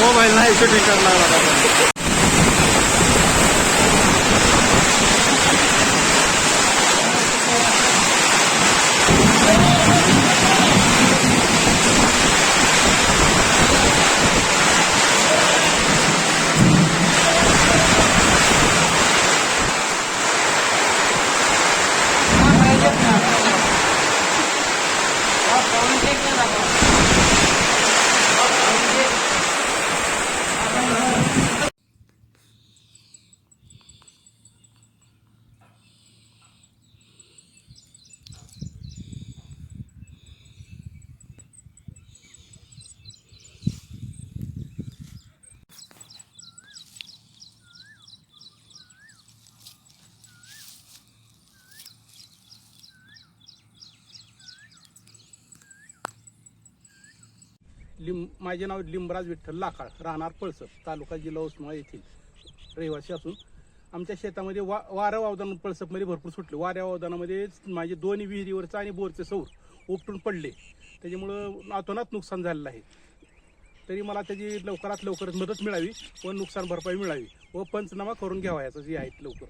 Mobile नाही shooting करणार लिंब माझे नाव लिंबराज विठ्ठल लाकाळ राहणार पळसर तालुका जिल्हा उस्माळ येथील रहिवासी असून आमच्या शेतामध्ये वा वाऱ्या वावदान पळसपमध्ये भरपूर सुटले. वाऱ्या वावदानामध्ये माझे दोन्ही विहिरीवरचं आणि बोरचे सौर उपटून पडले. त्याच्यामुळं नातोनात नुकसान झालेलं आहे. तरी मला त्याची लवकरात लवकर मदत मिळावी व नुकसान भरपाई मिळावी व पंचनामा करून घ्यावा याचं जे आहे लवकर.